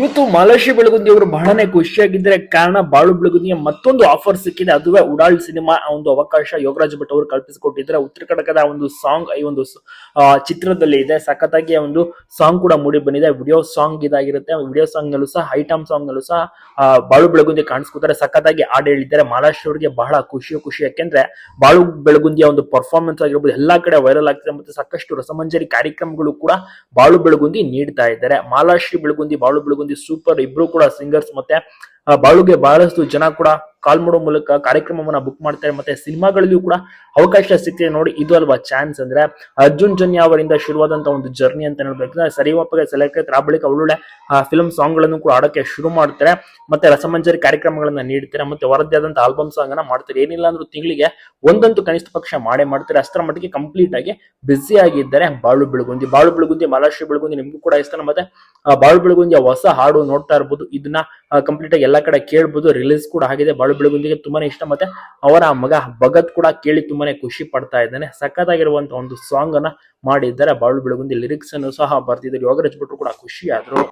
ಇವತ್ತು ಮಲಶಿ ಬೆಳಗುಂದಿ ಅವರು ಬಹಳನೇ ಖುಷಿಯಾಗಿದ್ದಾರೆ ಕಾರಣ ಬಾಳು ಬೆಳಗುಂದಿಯ ಮತ್ತೊಂದು ಆಫರ್ ಸಿಕ್ಕಿದೆ. ಅದುವೇ ಉಡಾಳ್ ಸಿನಿಮಾ ಒಂದು ಅವಕಾಶ. ಯೋಗರಾಜ್ ಭಟ್ ಅವರು ಕಲ್ಪಿಸಿಕೊಟ್ಟಿದ್ರೆ ಉತ್ತರ ಕನ್ನಡದ ಒಂದು ಸಾಂಗ್ ಈ ಒಂದು ಚಿತ್ರದಲ್ಲಿ ಇದೆ. ಸಖತ್ತಾಗಿ ಒಂದು ಸಾಂಗ್ ಕೂಡ ಮೂಡಿ ಬಂದಿದೆ. ವಿಡಿಯೋ ಸಾಂಗ್ ಇದಾಗಿರುತ್ತೆ. ವಿಡಿಯೋ ಸಾಂಗ್ ನಲ್ಲೂ ಸಹ ಐಟಮ್ ಸಾಂಗ್ ನಲ್ಲೂ ಸಹ ಬಾಳು ಬೆಳಗುಂದಿ ಕಾಣಿಸ್ಕೊತಾರೆ. ಸಖತ್ತಾಗಿ ಹಾಡು ಹೇಳಿದ್ದಾರೆ. ಮಹಾರಾಷ್ಟ್ರ ಅವರಿಗೆ ಬಹಳ ಖುಷಿ ಖುಷಿ ಯಾಕೆಂದ್ರೆ ಬಾಳು ಬೆಳಗುಂದಿಯ ಒಂದು ಪರ್ಫಾರ್ಮೆನ್ಸ್ ಆಗಿರ್ಬೋದು, ಎಲ್ಲಾ ಕಡೆ ವೈರಲ್ ಆಗ್ತಿದೆ ಮತ್ತೆ ಸಾಕಷ್ಟು ರಸಮಂಜರಿ ಕಾರ್ಯಕ್ರಮಗಳು ಕೂಡ ಬಾಳು ಬೆಳಗುಂದಿ ನೀಡ್ತಾ ಇದ್ದಾರೆ. ಮಾಲಾಶ್ರೀ ಬೆಳಗುಂದಿ, ಬಾಳು ಬೆಳಗುಂದಿ ಸೂಪರ್ ಇಬ್ರು ಕೂಡ ಸಿಂಗರ್ಸ್ ಮತ್ತೆ ಬಾಳುಗೆ ಬಹಳಷ್ಟು ಜನ ಕೂಡ ಕಾಲ್ ಮಾಡೋ ಮೂಲಕ ಕಾರ್ಯಕ್ರಮವನ್ನ ಬುಕ್ ಮಾಡ್ತಾರೆ ಮತ್ತೆ ಸಿನಿಮಾಗಳಲ್ಲಿಯೂ ಕೂಡ ಅವಕಾಶ ಸಿಕ್ಕಿದೆ ನೋಡಿ. ಇದು ಅಲ್ವಾ ಚಾನ್ಸ್ ಅಂದ್ರೆ ಅರ್ಜುನ್ ಜನ್ಯ ಅವರಿಂದ ಶುರುವಾದಂತ ಒಂದು ಜರ್ನಿ ಅಂತ ಹೇಳ್ಬೇಕು. ಸರಿವಪ್ಪಗೆ ಸೆಲೆಕ್ಟ್ ಆಯ್ತು ಆ ಬಳಿಕ ಒಳ್ಳೊಳ್ಳೆ ಫಿಲ್ಮ್ ಸಾಂಗ್ಗಳನ್ನು ಕೂಡ ಆಡೋಕೆ ಶುರು ಮಾಡ್ತಾರೆ. ಮತ್ತೆ ರಸಮಂಜರಿ ಕಾರ್ಯಕ್ರಮಗಳನ್ನ ನೀಡ್ತಾರೆ. ಮತ್ತೆ ಆದಂತ ಆಲ್ಬಮ್ ಸಾಂಗ್ ಅನ್ನ ಮಾಡ್ತಾರೆ. ಏನಿಲ್ಲ ಅಂದ್ರೂ ತಿಂಗಳಿಗೆ ಒಂದಂತೂ ಕನಿಷ್ಠ ಪಕ್ಷ ಮಾಡೇ ಮಾಡ್ತಾರೆ. ಅಷ್ಟರ ಮಟ್ಟಿಗೆ ಕಂಪ್ಲೀಟ್ ಆಗಿ ಬ್ಯುಸಿ ಆಗಿದ್ದಾರೆ ಬಾಳು ಬೆಳಗುಂದಿ. ಬಾಳು ಬೆಳಗುಂದಿ ಮಹಾರಾಷ್ಟ್ರ ಬೆಳಗುಂದಿ ನಿಮ್ಗೂ ಕೂಡ ಇಷ್ಟ. ಮತ್ತೆ ಬಾಳು ಬೆಳಗುಂದಿಯ ಹೊಸ ಹಾಡು ನೋಡ್ತಾ ಇರ್ಬೋದು. ಇದನ್ನ ಕಂಪ್ಲೀಟ್ ಆಗಿ ಎಲ್ಲಾ ಕಡೆ ಕೇಳ್ಬೋದು. ರಿಲೀಸ್ ಕೂಡ ಆಗಿದೆ. ಬೆಳಗುಂದಿಗೆ ತುಂಬಾನೇ ಇಷ್ಟ, ಮತ್ತೆ ಅವರ ಮಗ ಭಗತ್ ಕೂಡ ಕೇಳಿ ತುಂಬಾನೇ ಖುಷಿ ಪಡ್ತಾ ಇದ್ದಾನೆ. ಸಖತ್ತಾಗಿರುವಂತಹ ಒಂದು ಸಾಂಗ್ ಅನ್ನ ಮಾಡಿದ್ದಾರೆ. ಬಾಳು ಬೆಳಗುಂದಿ ಲಿರಿಕ್ಸ್ ಅನ್ನು ಸಹ ಬರ್ತಿದ್ದಾರೆ ಯೋಗರಾಜ್ ಭಟ್ರು ಕೂಡ ಖುಷಿ ಆದ್ರು